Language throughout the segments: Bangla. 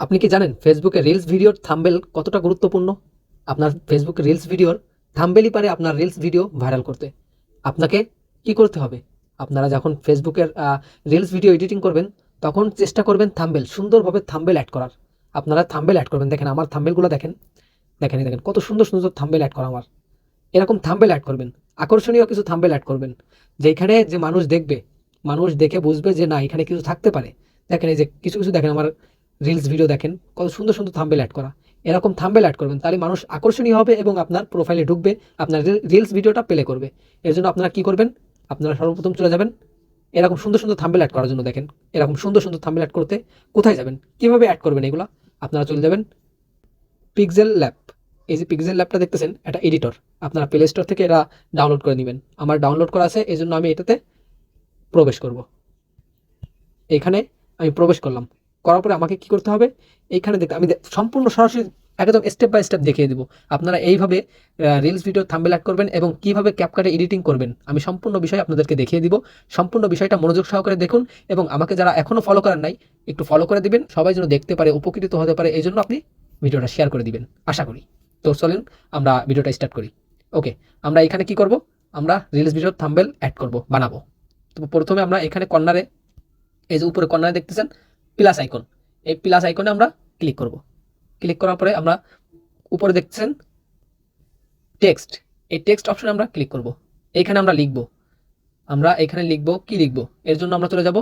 আপনি কি জানেন ফেসবুকে রিলস ভিডিওর থাম্বেল কতটা গুরুত্বপূর্ণ? আপনার ফেসবুকে রিলস ভিডিওর থাম্বেলই পারে আপনার রিলস ভিডিও ভাইরাল করতে। আপনাকে কি করতে হবে? আপনারা যখন ফেসবুকের রিলস ভিডিও এডিটিং করবেন, তখন চেষ্টা করবেন থাম্বেল সুন্দরভাবে থাম্বেল অ্যাড করার। আপনারা থাম্বেল অ্যাড করবেন। দেখেন আমার থাম্বেলগুলো দেখেন। দেখেন দেখেন, কত সুন্দর সুন্দর থাম্বেল অ্যাড করা আমার। এরকম থাম্বেল অ্যাড করবেন। আকর্ষণীয় কিছু থাম্বেল অ্যাড করবেন। যেখানে যে মানুষ দেখবে, মানুষ দেখে বুঝবে যে না, এখানে কিছু থাকতে পারে। দেখেন এই যে কিছু কিছু দেখেন আমার রিলস ভিডিও দেখেন, কত সুন্দর সুন্দর থাম্বেল অ্যাড করা। এরকম থাম্বেল অ্যাড করবেন, তাহলে মানুষ আকর্ষণীয় হবে এবং আপনার প্রোফাইলে ঢুকবে, আপনার রিলস ভিডিওটা প্লে করবে। এর জন্য আপনারা কী করবেন? আপনারা সর্বপ্রথম চলে যাবেন, এরকম সুন্দর সুন্দর থাম্বেল অ্যাড করার জন্য দেখেন, এরকম সুন্দর সুন্দর থাম্বেল অ্যাড করতে কোথায় যাবেন? কীভাবে অ্যাড করবেন এগুলো? আপনারা চলে যাবেন পিক্সেল ল্যাব এই যে পিক্সেল ল্যাবটা দেখতেছেন, এটা এডিটর আপনারা প্লে স্টোর থেকে এটা ডাউনলোড করে নেবেন। আমার ডাউনলোড করা আছে এই জন্য আমি এটাতে প্রবেশ করব। এখানে আমি প্রবেশ করলাম। করার পরে আমাকে কি করতে হবে? এইখানে দেখতে, আমি সম্পূর্ণ সরাসরি একদম স্টেপ বাই স্টেপ দেখিয়ে দেবো। আপনারা এইভাবে রিলস ভিডিও থাম্বেল অ্যাড করবেন এবং কীভাবে ক্যাপকাটে এডিটিং করবেন। আমি সম্পূর্ণ বিষয় আপনাদেরকে দেখিয়ে দিব। সম্পূর্ণ বিষয়টা মনোযোগ সহকারে দেখুন এবং আমাকে যারা এখনও ফলো করেন নাই, একটু ফলো করে দিবেন। সবাই যেন দেখতে পারে, উপকৃত হতে পারে, এই জন্য আপনি ভিডিওটা শেয়ার করে দিবেন। আশা করি। তো চলেন, আমরা ভিডিওটা স্টার্ট করি। ওকে আমরা এখানে কি করব? আমরা রিলস ভিডিও থাম্বেল অ্যাড করব, বানাবো। তো প্রথমে আমরা এখানে কর্নারে এই যে উপরে কর্নারে দেখতেছেন প্লাস আইকন এই প্লাস আইকনে আমরা ক্লিক করব। ক্লিক করার পরে আমরা উপরে দেখছেন টেক্সট এই টেক্সট অপশনে আমরা ক্লিক করব। এইখানে আমরা লিখব। আমরা এখানে লিখব কি লিখব? এর জন্য আমরা চলে যাব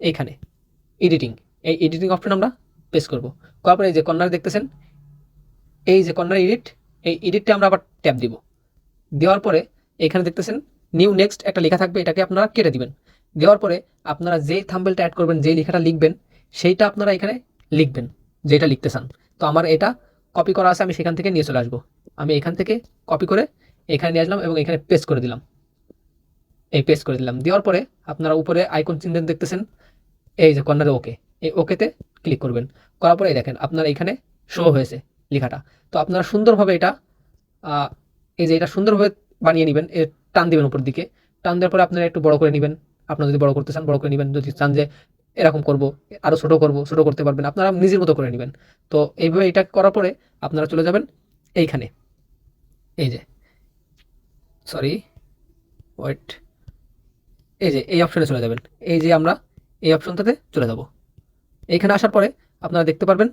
এইখানে এডিটিং এই এডিটিং অপশন আমরা প্রেস করব। করার পরে এই যে কর্নারে দেখতেছেন, এই যে কর্নার এডিট এই এডিটটা আমরা আবার ট্যাপ দিব। দেওয়ার পরে এখানে দেখতেছেন নিউ নেক্সট একটা লেখা থাকবে, এটাকে আপনারা কেটে দিবেন। দেওয়ার পরে আপনারা যেই থাম্বেলটা অ্যাড করবেন, যেই লেখাটা লিখবেন সেইটা আপনারা এখানে লিখবেন, যেটা লিখতে চান। তো আমার এটা কপি করা আছে, আমি সেখান থেকে নিয়ে চলে আসব। আমি এখান থেকে কপি করে এখানে নিয়ে আসলাম এবং এখানে পেস্ট করে দিলাম। এই পেস্ট করে দিলাম। দেওয়ার পরে আপনারা উপরে আইকন চিহ্ন দেখতেছেন, এই যে কর্নারে ওকে এই ওকেতে ক্লিক করবেন। করার পরে দেখেন, আপনার এখানে শো হয়েছে লেখাটা। তো আপনারা সুন্দরভাবে এটা এই যে এটা সুন্দরভাবে বানিয়ে নেবেন, এ, টান দিবেন উপর দিকে। টান দেওয়ার পরে আপনারা একটু বড় করে নেবেন। আপনারা যদি বড় করতে চান, বড় করে নেবেন। যদি চান যে এরকম করব আরও ছোটো করব, ছোটো করতে পারবেন। আপনারা নিজের মতো করে নেবেন। তো এইভাবে এটা করার পরে আপনারা চলে যাবেন এইখানে। এই যে সরি ওয়েট এই যে, এই অপশানে চলে যাবেন। এই যে আমরা এই অপশনটাতে চলে যাব। এইখানে আসার পরে আপনারা দেখতে পারবেন,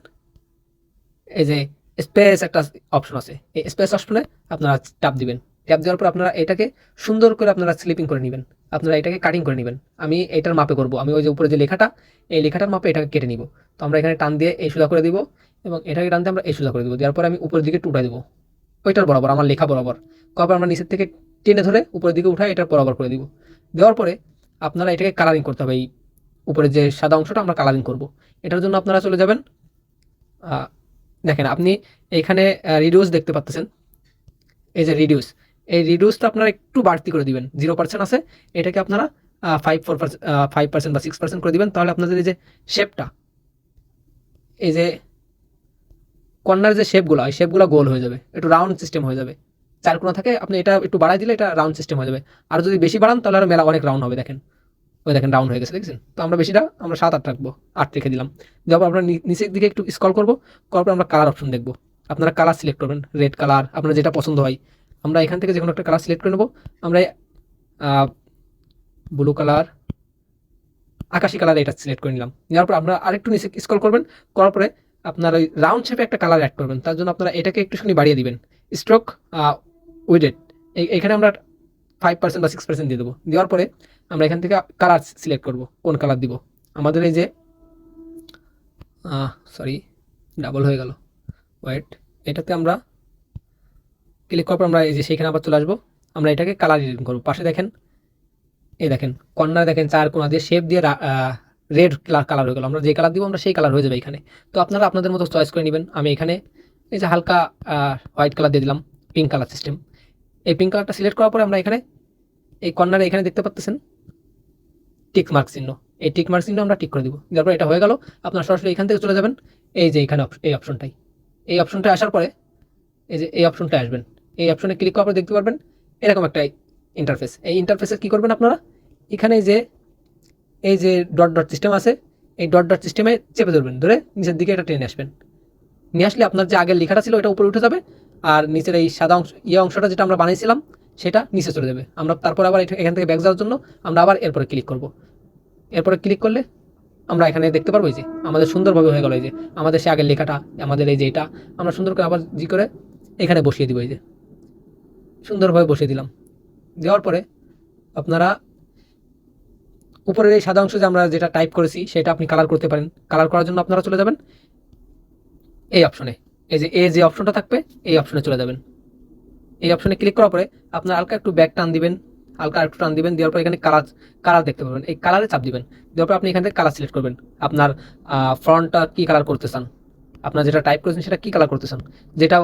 এই যে স্পেস একটা অপশন আছে। এই স্পেস অপশনে আপনারা ট্যাপ দিবেন। ট্যাপ দেওয়ার পর আপনারা এটাকে সুন্দর করে আপনারা স্লিপিং করে নেবেন। আপনারা এটাকে কাটিং করে নেবেন। আমি এটার মাপে করব। আমি ওই যে উপরে যে লেখাটা, এই লেখাটার মাপে এটাকে কেটে নিব। তো আমরা এখানে টান দিয়ে এই সুদা করে দিব এবং এটাকে টানতে আমরা এই সুদা করে দিব। দেওয়ার পরে আমি উপরের দিকে টুটা দিব। ওইটার বরাবর, আমার লেখা বরাবর। কবে আমরা নিচের থেকে টেনে ধরে উপরের দিকে উঠাই, এটার বরাবর করে দিব। দেওয়ার পরে আপনারা এটাকে কালারিং করতে হবে। এই উপরে যে সাদা অংশটা, আমরা কালারিং করব। এটার জন্য আপনারা চলে যাবেন। দেখেন, আপনি এখানে রিডিউস দেখতে পাচ্ছেন। এই যে রিডিউস এই রিডিউসটা আপনারা একটু বাড়তি করে দিবেন জিরো পার্সেন্ট আছে, এটাকে আপনারা five four percent five percent বা সিক্স পার্সেন্ট করে দিবেন, তাহলে আপনাদের এই যে শেপটা এই যে কর্নার যে শেপগুলো হয় শেপগুলো গোল হয়ে যাবে, একটু রাউন্ড সিস্টেম হয়ে যাবে। চার কোনা থাকে, আপনি এটা একটু বাড়াই দিলে এটা রাউন্ড সিস্টেম হয়ে যাবে। আর যদি বেশি বাড়ান, তাহলে আরও মেলা অনেক রাউন্ড হবে, দেখেন। ওই দেখেন রাউন্ড হয়ে গেছে, দেখছেন? তো আমরা বেশিটা, আমরা সাত, আট রাখব, আট রেখে দিলাম। পর আমরা নিচের দিকে একটু স্কল করব, করার পর আমরা কালার অপশন দেখব। আপনারা কালার সিলেক্ট করবেন রেড কালার আপনার যেটা পছন্দ হয়। আমরা এখান থেকে যে কোনো একটা কালার সিলেক্ট করে নেব। আমরা ব্লু কালার আকাশি কালার এটা সিলেক্ট করে নিলাম। নেওয়ার পর আমরা আরেকটু নিচে স্কল করবেন, করার পরে আপনার ওই রাউন্ড শেপে একটা কালার অ্যাড করবেন। তার জন্য আপনারা এটাকে একটুখানি বাড়িয়ে দিবেন। স্ট্রোক উইডেড এখানে আমরা ফাইভ পার্সেন্ট বা সিক্স পার্সেন্ট দিয়ে দেবো। দেওয়ার পরে আমরা এখান থেকে কালার সিলেক্ট করব, কোন কালার দিব। আমাদের এই যে সরি ডাবল হয়ে গেল। ওয়েট এটাতে আমরা ক্লিক করার পর আমরা এই যে সেইখানে আবার চলে আসব। আমরা এটাকে কালার করব। পাশে দেখেন, এই দেখেন কর্নার দেখেন চার কোনা দিয়ে শেপ দিয়ে রেড কালার হয়ে গেল। আমরা যে কালার দিব, আমরা সেই কালার হয়ে যাবে এখানে। তো আপনারা আপনাদের মতো চয়েস করে নেবেন। আমি এখানে এই যে হালকা হোয়াইট কালার দিয়ে দিলাম পিঙ্ক কালার সিস্টেম এই পিঙ্ক কালারটা সিলেক্ট করার পরে আমরা এখানে এই কর্নারে এখানে দেখতে পাচ্ছেন টিক মার্ক চিহ্ন। এই টিক মার্ক চিহ্ন আমরা টিক করে দিব। তারপর এটা হয়ে গেল। আপনারা সরাসরি এখান থেকে চলে যাবেন। এই যে এখানে এই অপশনটাই এই অপশনটা আসার পরে এই যে এই অপশনটা আসবেন। এই অপশনে ক্লিক করার পর দেখতে পারবেন এরকম একটা ইন্টারফেস এই ইন্টারফেসে কি করবেন আপনারা? এখানে যে, এই যে ডট ডট সিস্টেম আছে, এই ডট ডট সিস্টেমে চেপে ধরবেন, ধরে নিচের দিকে এটা টেনে আসবেন। নিয়ে আসলে আপনার যে আগের লেখাটা ছিল ওটা উপরে উঠে যাবে, আর নিচের এই সাদা অংশ ইয়ে অংশটা যেটা আমরা বানিয়েছিলাম, সেটা নিচে চলে যাবে। আমরা তারপর আবার এখান থেকে ব্যাক যাওয়ার জন্য আমরা আবার এরপরে ক্লিক করব। এরপরে ক্লিক করলে আমরা এখানে দেখতে পারব যে, আমাদের সুন্দরভাবে হয়ে গেল এই যে, আমাদের সে আগের লেখাটা, আমাদের এই যে এটা, আমরা সুন্দর করে আবার জি করে এখানে বসিয়ে দিব এই যে। সুন্দরভাবে বসিয়ে দিলাম। দেওয়ার পরে আপনারা উপরের এই সাদা অংশ যে আমরা যেটা টাইপ করেছি, সেটা আপনি কালার করতে পারেন। কালার করার জন্য আপনারা চলে যাবেন এই অপশনে এই যে এ যে অপশনটা থাকবে, এই অপশনে চলে যাবেন। এই অপশনে ক্লিক করার পরে আপনার হালকা একটু ব্যাক টান দিবেন, হালকা একটু টান দিবেন, দেওয়ার পর এখানে কালার কালার দেখতে পাবেন এই কালারে চাপ দিবেন। দেওয়ার পর আপনি এখান থেকে কালার সিলেক্ট করবেন। আপনার ফ্রন্টটা কী কালার করতে চান? আপনার যেটা টাইপ করেছেন সেটা কী কালার করতে চান? যেটা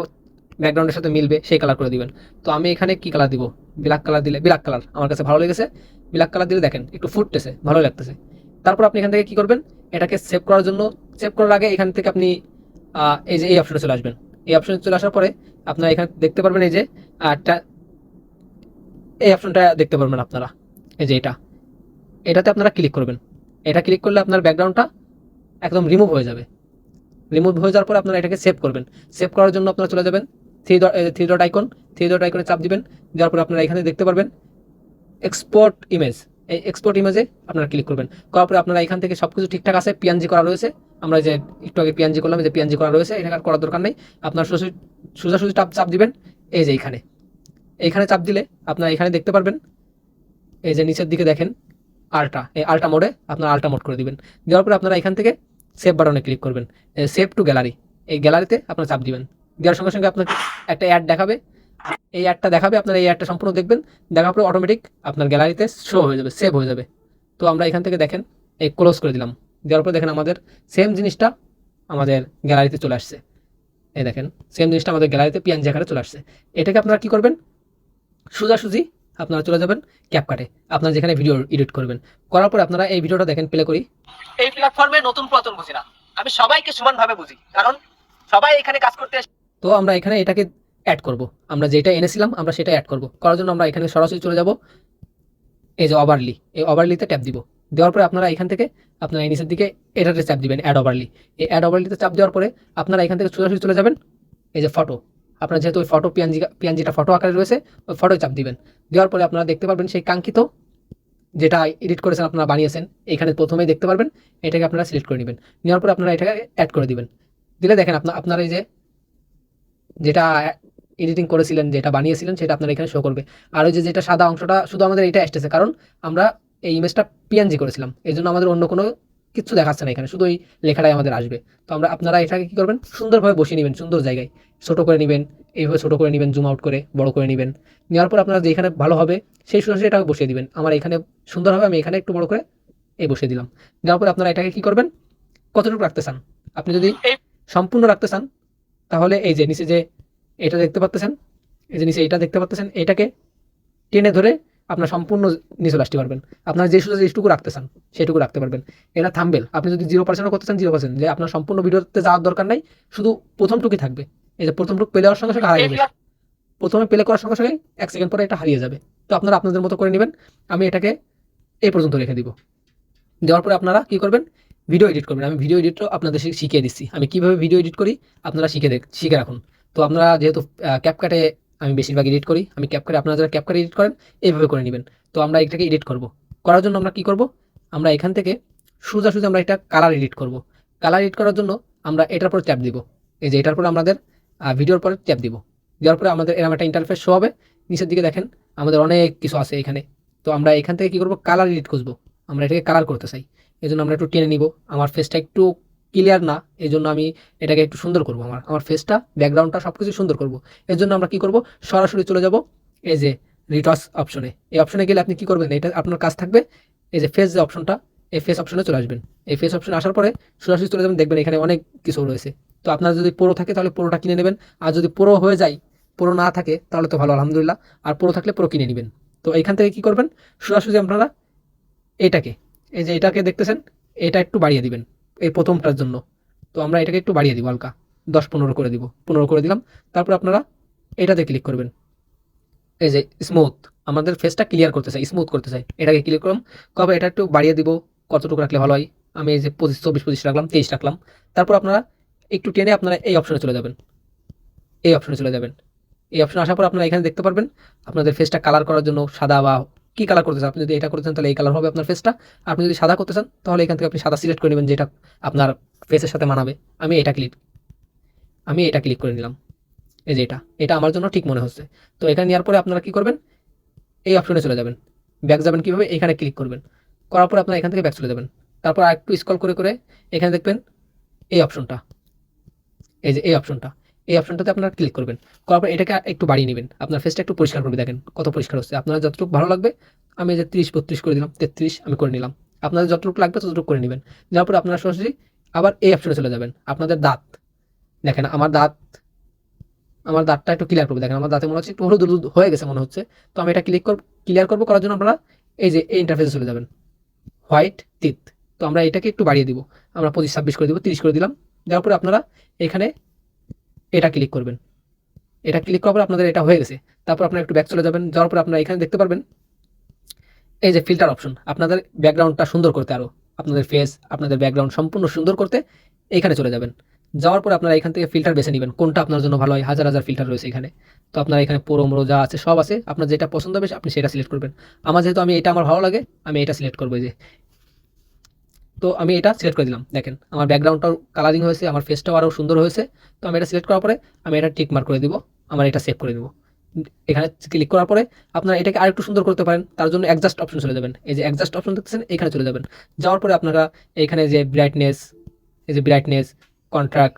ব্যাকগ্রাউন্ডের সাথে মিলবে, সেই কালার করে দিবেন। তো আমি এখানে কি কালার দিব? ব্ল্যাক কালার দিলে ব্ল্যাক কালার আমার কাছে ভালো লেগেছে। ব্ল্যাক কালার দিলে দেখেন, একটু ফুটতেছে, ভালো লাগতেছে। তারপর আপনি এখান থেকে কি করবেন? এটাকে সেভ করার জন্য সেভ করার আগে এখান থেকে আপনি এই যে এই অপশনে চলে আসবেন। এই অপশনে চলে আসার পরে আপনারা এখানে দেখতে পারবেন এই যে একটা এই অপশনটা দেখতে পারবেন আপনারা। এই যে এটা। এটাতে আপনারা ক্লিক করবেন। এটা ক্লিক করলে আপনার ব্যাকগ্রাউন্ডটা একদম রিমুভ হয়ে যাবে। রিমুভ হয়ে যাওয়ার পর আপনারা এটাকে সেভ করবেন। সেভ করার জন্য আপনারা চলে যাবেন three dot three dot icon three dot আইকনে চাপ দিবেন, দেওয়ার পর আপনারা এখানে দেখতে পারবেন এক্সপোর্ট ইমেজ এই এক্সপোর্ট ইমেজে আপনারা ক্লিক করবেন। করার পরে আপনারা এখান থেকে সব কিছু ঠিকঠাক আছে পিএনজি করা রয়েছে। আমরা যে একটু আগে পিএনজি করলাম যে পিএনজি করা রয়েছে এটা করার দরকার নেই। আপনার সোজা সোজাসুজি চাপ চাপ দিবেন, এই যে এইখানে। এইখানে চাপ দিলে আপনারা এখানে দেখতে পারবেন, এই যে নিচের দিকে দেখেন আল্টা এই আল্টা মোডে আপনার আল্টা মোড করে দিবেন। দেওয়ার পরে আপনারা এখান থেকে সেভ বাটনে ক্লিক করবেন। সেভ টু গ্যালারি এই গ্যালারিতে আপনার চাপ দিবেন। দেওয়ার সঙ্গে সঙ্গে আপনাকে একটা অ্যাড দেখাবে। এই অ্যাডটা দেখাবে, আপনারা এই অ্যাডটা সম্পূর্ণ দেখবেন। দেখার পরে অটোমেটিক আপনার গ্যালারিতে শো হয়ে যাবে সেভ হয়ে যাবে। তো আমরা এখান থেকে দেখেন, এই ক্লোজ করে দিলাম। দেওয়ার পরে দেখেন আমাদের সেম জিনিসটা আমাদের গ্যালারিতে চলে আসছে। এই দেখেন সেম জিনিসটা আমাদের গ্যালারিতে পিএনজি আকারে চলে আসছে। এটাকে আপনারা কি করবেন? সোজাসুজি আপনারা চলে যাবেন ক্যাপকাটে আপনারা যেখানে ভিডিও এডিট করবেন। করার পরে আপনারা এই ভিডিওটা দেখেন প্লে করি। এই প্ল্যাটফর্মে নতুন পুরাতন বুঝি না। আমি সবাইকে সমানভাবে বুঝি, কারণ সবাই এখানে কাজ করতে তো আমরা এখানে এটাকে অ্যাড করব। আমরা যেটা এনেছিলাম, আমরা সেটা অ্যাড করব। করার জন্য আমরা এখানে সরাসরি চলে যাব। এই যে ওভারলি এই ওভারলিতে ট্যাপ দিব। দেওয়ার পরে আপনারা এখান থেকে আপনারা এই নিচের দিকে এটাতে চাপ দিবেন অ্যাড ওভারলি এই অ্যাড ওভারলিতে চাপ দেওয়ার পরে আপনারা এখান থেকে সোজাসুজি চলে যাবেন, এই যে ফটো আপনার যেহেতু ওই ফটো পিএনজি পিএনজিটা ফটো আকারে রয়েছে, ওই ফটোয় চাপ দিবেন। দেওয়ার পরে আপনারা দেখতে পারবেন সেই কাঙ্ক্ষিত যেটা এডিট করেছেন, আপনারা বানিয়েছেন, এখানে প্রথমেই দেখতে পারবেন, এটাকে আপনারা সিলেক্ট করে নেবেন। নেওয়ার পরে আপনারা এটাকে অ্যাড করে দিবেন। দিলে দেখেন আপনার আপনার এই যে যেটা এডিটিং করেছিলেন যেটা বানিয়েছিলেন সেটা আপনার এখানে শো করবে। আর ওই যে যেটা সাদা অংশটা শুধু আমাদের এটা আসতেছে কারণ আমরা এই ইমেজটা পিএনজি করেছিলাম। এই জন্য আমাদের অন্য কোনো কিছু দেখাচ্ছে না এখানে শুধু ওই লেখাটাই আমাদের আসবে। তো আমরা আপনারা এটাকে কি করবেন? সুন্দরভাবে বসিয়ে নেবেন সুন্দর জায়গায়। ছোট করে নেবেন এইভাবে ছোট করে নেবেন জুম আউট করে বড় করে নেবেন। নেওয়ার পর আপনারা যেখানে ভালো হবে সেই সোজাসুজি এটাকে বসিয়ে দিবেন। আমার এখানে সুন্দর হবে আমি এখানে একটু বড় করে এই বসিয়ে দিলাম। দেওয়ার পর আপনারা এটাকে কি করবেন? কতটুকু রাখতে চান? আপনি যদি সম্পূর্ণ রাখতে চান তাহলে এই যে নিচে যে এটা দেখতে পাচ্ছেন এই যে নিচে এটা দেখতে পাচ্ছেন এটাকে টেনে ধরে আপনার সম্পূর্ণ নিচে আসতে পারবেন আপনার যে শুধু যেটুকু রাখতে চান সেটুকু রাখতে পারবেন। এটা থাম্বেল। আপনি যদি জিরো পার্সেন্টও করতে চান জিরো পার্সেন্ট যে আপনার সম্পূর্ণ ভিডিওতে যাওয়ার দরকার নাই, শুধু প্রথমটুকুই থাকবে। এই যে প্রথমটুকু পেলে দেওয়ার সঙ্গে সঙ্গে হারিয়ে যাবে। প্রথমে প্লে করার সঙ্গে সঙ্গে এক সেকেন্ড পরে এটা হারিয়ে যাবে। তো আপনারা আপনাদের মতো করে নেবেন। আমি এটাকে এই পর্যন্ত রেখে দিব। দেওয়ার পরে আপনারা কি করবেন? ভিডিও এডিট করবেন। আমি ভিডিও এডিটও আপনাদের শিখিয়ে দিচ্ছি। আমি কীভাবে ভিডিও এডিট করি, আপনারা শিখে দেখ শিখে রাখুন। তো আপনারা যেহেতু ক্যাপকাটে আমি বেশিরভাগ এডিট করি, আমি ক্যাপকাটে আপনারা যারা ক্যাপকাটে এডিট করেন এইভাবে করে নেবেন। তো আমরা এটাকে এডিট করব। করার জন্য আমরা কি করব? আমরা এখান থেকে সোজা সোজা আমরা এটা কালার এডিট করব। কালার এডিট করার জন্য আমরা এটার পর ট্যাপ দিব। এই যে এটার পর আমাদের ভিডিওর পরে ট্যাপ দিব। দেওয়ার পরে আমাদের এরকম একটা ইন্টারফেস শো হবে। নিচের দিকে দেখেন, আমাদের অনেক কিছু আছে এখানে। তো আমরা এখান থেকে কি করব? কালার এডিট খুঁজবো। আমরা এটাকে কালার করতে চাই। এই জন্য আমরা একটু টেনে নিব। আমার ফেসটা একটু ক্লিয়ার না এই জন্য আমি এটাকে একটু সুন্দর করব আমার। আমার ফেসটা ব্যাকগ্রাউন্ডটা সব কিছু সুন্দর করব। এর জন্য আমরা কি করব? সরাসরি চলে যাব এই যে রিটস অপশনে এই অপশনে গেলে আপনি কি করবেন? এটা আপনার কাজ থাকবে। এই যে ফেস যে অপশনটা এই ফেস অপশনে চলে আসবেন। এই ফেস অপশনে আসার পরে সরাসরি চলে যাবেন, দেখবেন এখানে অনেক কিছু রয়েছে। তো আপনার যদি পুরো থাকে তাহলে পুরোটা কিনে নেবেন। আর যদি পুরো হয়ে যায় পুরো না থাকে তাহলে তো ভালো, আলহামদুলিল্লাহ। আর পুরো থাকলে পুরো কিনে নেবেন। তো এইখান থেকে কি করবেন? সরাসরি আপনারা এটাকে এই যে এটাকে দেখতেছেন, এটা একটু বাড়িয়ে দিবেন, এই প্রথমটার জন্য। তো আমরা এটাকে একটু বাড়িয়ে দিব হালকা, দশ পনেরো করে দিব, পনেরো করে দিলাম। তারপর আপনারা এটাতে ক্লিক করবেন। এই যে স্মুথ আমাদের ফেসটা ক্লিয়ার করতে চাই স্মুথ করতে চাই, এটাকে ক্লিক করলাম। কবে এটা একটু বাড়িয়ে দিব, কতটুকু রাখলে ভালো হয়? আমি এই যে পঁচিশ, চব্বিশ, পঁচিশ রাখলাম, তেইশ রাখলাম। তারপর আপনারা একটু টেনে আপনারা এই অপশনে চলে যাবেন। এই অপশনে চলে যাবেন। এই অপশনে আসার পর আপনারা এখানে দেখতে পারবেন, আপনাদের ফেসটা কালার করার জন্য সাদা বা কি কালার করতে চান? আপনি যদি এটা করতে চান, তাহলে এই কালার হবে আপনার ফেসটা আপনি যদি সাদা করতে চান, তাহলে এখান থেকে আপনি সাদা সিলেক্ট করে নেবেন যেটা আপনার ফেসের সাথে মানাবে। আমি এটা ক্লিক আমি এটা ক্লিক করে নিলাম। এই যে এটা এটা আমার জন্য ঠিক মনে হচ্ছে। তো এখানে নেওয়ার পরে আপনারা কী করবেন? এই অপশনে চলে যাবেন। ব্যাক যাবেন কীভাবে? এখানে ক্লিক করবেন। করার পরে আপনারা এখান থেকে ব্যাক চলে যাবেন। তারপর আরেকটু স্কল করে করে এখানে দেখবেন এই অপশনটা এই যে এই অপশনটা এই অপশনটাতে আপনারা ক্লিক করবেন। করার পর এটাকে একটু বাড়িয়ে নেবেন। আপনার ফেসটা একটু পরিষ্কার করবে, দেখেন কত পরিষ্কার হচ্ছে। আপনারা যতটুকু ভালো লাগবে, আমি যে তিরিশ, বত্রিশ করে দিলাম, তেত্রিশ আমি করে নিলাম। আপনাদের যতটুকু লাগবে ততটুকু করে নেবেন। যাওয়ার পরে আপনারা সরাসরি আবার এই অপশনে চলে যাবেন, আপনাদের দাঁত। দেখেন আমার দাঁত, আমার দাঁতটা একটু ক্লিয়ার করবে। দেখেন আমার দাঁতে মনে হচ্ছে একটু হলুদ হলুদ হয়ে গেছে মনে হচ্ছে। তো আমি এটা ক্লিক করব ক্লিয়ার করব, করার জন্য আপনারা এই যে এই ইন্টারফেসে চলে যাবেন। হোয়াইট টিথ তো আমরা এটাকে একটু বাড়িয়ে দিব। আমরা পঁচিশ, ছাব্বিশ করে দিব, তিরিশ করে দিলাম। দেওয়ার পরে আপনারা এখানে এটা ক্লিক করবেন। এটা ক্লিক করার পর আপনাদের এটা হয়ে গেছে। তারপর আপনারা একটু ব্যাক চলে যাবেন। যাওয়ার পর আপনারা এখানে দেখতে পারবেন, এই যে ফিল্টার অপশন আপনাদের ব্যাকগ্রাউন্ডটা সুন্দর করতে আরও আপনাদের ফেস আপনাদের ব্যাকগ্রাউন্ড সম্পূর্ণ সুন্দর করতে এইখানে চলে যাবেন। যাওয়ার পর আপনারা এখান থেকে ফিল্টার বেছে নেবেন। কোনটা আপনার জন্য ভালো হয়? হাজার হাজার ফিল্টার রয়েছে এখানে। তো আপনারা এখানে পোড়ো মোড়ো যা আছে সব আছে। আপনার যেটা পছন্দ হবে, আপনি সেটা সিলেক্ট করবেন। আমার যেহেতু আমি এটা আমার ভালো লাগে, আমি এটা সিলেক্ট করব যে। তো আমি এটা সিলেক্ট করে দিলাম। দেখেন, আমার ব্যাকগ্রাউন্ডটাও কালারিং হয়েছে, আমার ফেসটাও আরও সুন্দর হয়েছে। তো আমি এটা সিলেক্ট করার পরে আমি এটা টিক মার্ক করে দিব, আমার এটা সেভ করে দিব। এখানে ক্লিক করার পরে আপনারা এটাকে আরেকটু সুন্দর করতে পারেন, তার জন্য অ্যাডজাস্ট অপশন চলে যাবেন। এই যে অ্যাডজাস্ট অপশন দেখতেছেন, এখানে চলে যাবেন। যাওয়ার পরে আপনারা এখানে যে ব্রাইটনেস এই যে ব্রাইটনেস কন্ট্রাক্ট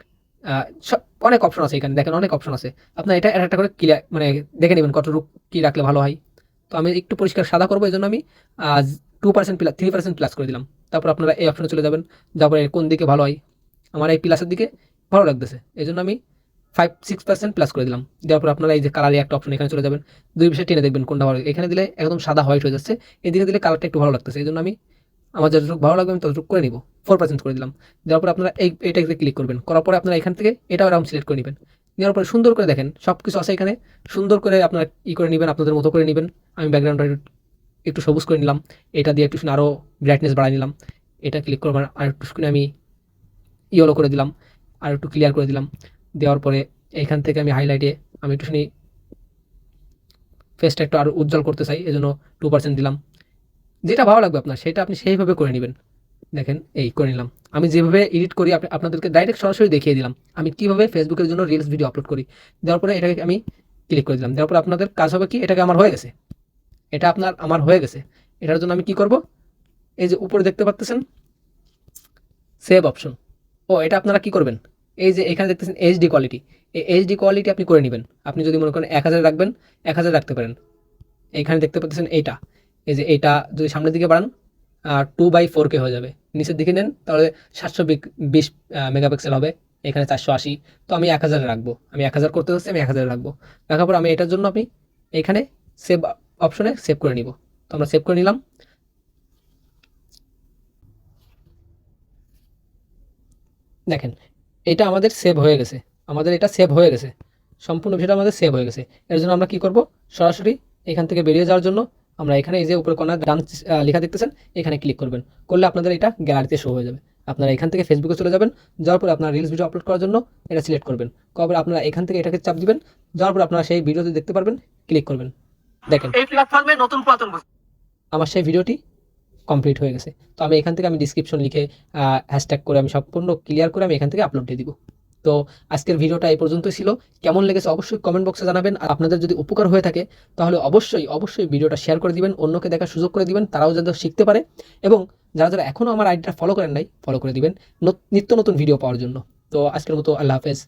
সব অনেক অপশন আছে এখানে। দেখেন, অনেক অপশন আছে। আপনার এটা একটা করে ক্লিয়ার মানে দেখে নেবেন কতটুকু কী রাখলে ভালো হয়। তো আমি একটু পরিষ্কার সাদা করব এই জন্য আমি two percent plus three percent plus করে দিলাম। তারপর আপনারা এই অপশনে চলে যাবেন। তারপরে কোন দিকে ভালো হয়? আমার এই প্লাসের দিকে ভালো লাগতেছে। এই জন্য আমি ফাইভ সিক্স পার্সেন্ট প্লাস করে দিলাম। দেওয়ার পর আপনারা এই যে কালারে একটা অপশন এখানে চলে যাবেন। দুই বিষয়ে টেনে দেখবেন কোনটা ভালো। এখানে দিলে একদম সাদা হোয়াইট হয়ে যাচ্ছে। এদিকে দিলে কালারটা একটু ভালো লাগতেছে। এই জন্য আমি আমার যতটুকু ভালো লাগবে আমি ততটুকু করে নিব। ফোর পার্সেন্ট করে দিলাম। দেওয়ার পর আপনারা এই এটাকে ক্লিক করবেন। করার পরে আপনারা এখান থেকে এটাও এরকম সিলেক্ট করে নেবেন। নেওয়ার পরে সুন্দর করে দেখেন। সব কিছু আছে এখানে। সুন্দর করে আপনারা ই করে নেবেন, আপনাদের মতো করে নেবেন। আমি ব্যাকগ্রাউন্ডটা একটু সবুজ করে নিলাম। এটা দিয়ে একটু আরও ব্রাইটনেস বাড়াই নিলাম। এটা ক্লিক করবার আর একটু আমি ইয়েলো করে দিলাম আর একটু ক্লিয়ার করে দিলাম। দেওয়ার পরে এইখান থেকে আমি হাইলাইটে আমি একটুখানি ফেসটা একটু আরও উজ্জ্বল করতে চাই এই জন্য টু পার্সেন্ট দিলাম। যেটা ভালো লাগবে আপনার, সেটা আপনি সেইভাবে করে নেবেন। দেখেন, এই করে নিলাম। আমি যেভাবে এডিট করি, আপনি, আপনাদেরকে ডাইরেক্ট সরাসরি দেখিয়ে দিলাম। আমি কীভাবে ফেসবুকের জন্য রিলস ভিডিও আপলোড করি। দেওয়ার পরে এটাকে আমি ক্লিক করে দিলাম। দেওয়ার পরে আপনাদের কাজ হবে কি? এটাকে আমার হয়ে গেছে। এটা আপনার, আমার হয়ে গেছে। এটার জন্য আমি কি করব? এই যে উপরে দেখতে পাচ্ছেন সেভ অপশন ও, এটা আপনারা কি করবেন? এই যে এখানে দেখতেছেন এইচডি কোয়ালিটি এই এইচডি কোয়ালিটি আপনি করে নেবেন। আপনি যদি মনে করেন এক হাজার রাখবেন, এক হাজার রাখতে পারেন। এইখানে দেখতে পাচ্ছেন এইটা। এই যে এইটা যদি সামনের দিকে বাড়ান টু বাই ফোর কে হয়ে যাবে। নিচের দিকে নেন, তাহলে সাতশো বিশ মেগাপিক্সেল হবে। এখানে চারশো আশি। তো আমি এক হাজারে রাখব। আমি এক হাজার করতে হচ্ছে আমি এক হাজারে রাখব। রাখার পর আমি এটার জন্য আমি এখানে সেভ অপশনে সেভ করে নিব। তো আমরা সেভ করে নিলাম। দেখেন, এটা আমাদের সেভ হয়ে গেছে। আমাদের এটা সেভ হয়ে গেছে। সম্পূর্ণ বিষয়টা আমাদের সেভ হয়ে গেছে। এর জন্য আমরা কি করব? সরাসরি এখান থেকে বেরিয়ে যাওয়ার জন্য আমরা এখানে এই যে উপরে কোনার ডান লেখা দেখতেছেন, এখানে ক্লিক করবেন। করলে আপনাদের এটা গ্যালারিতে শো হয়ে যাবে। আপনারা এখান থেকে ফেসবুকে চলে যাবেন। যাওয়ার পর আপনারা রিলস ভিডিও আপলোড করার জন্য এটা সিলেক্ট করবেন। কবে আপনারা এখান থেকে এটাকে চাপ দিবেন। যাওয়ার পর আপনারা সেই ভিডিওতে দেখতে পারবেন। ক্লিক করবেন। দেখেন। এই প্ল্যাটফর্মে নতুন পুরাতন আমার সেই ভিডিওটি কমপ্লিট হয়ে গেছে। তো আমি এখান থেকে আমি ডিসক্রিপশন লিখে হ্যাশট্যাগ করে আমি সম্পূর্ণ ক্লিয়ার করে আমি এখান থেকে আপলোড দিয়ে দিব। তো আজকের ভিডিওটা এই পর্যন্তই ছিল। কেমন লেগেছে অবশ্যই কমেন্ট বক্সে জানাবেন। আর আপনাদের যদি উপকার হয়ে থাকে তাহলে অবশ্যই অবশ্যই ভিডিওটা শেয়ার করে দিবেন অন্যকে দেখার সুযোগ করে দিবেন তারাও যাতে শিখতে পারে। এবং যারা যারা এখনও আমার আইডিটা ফলো করেন নাই ফলো করে দিবেন। নিত্য নতুন ভিডিও পাওয়ার জন্য। তো আজকের মতো আল্লাহ হাফেজ।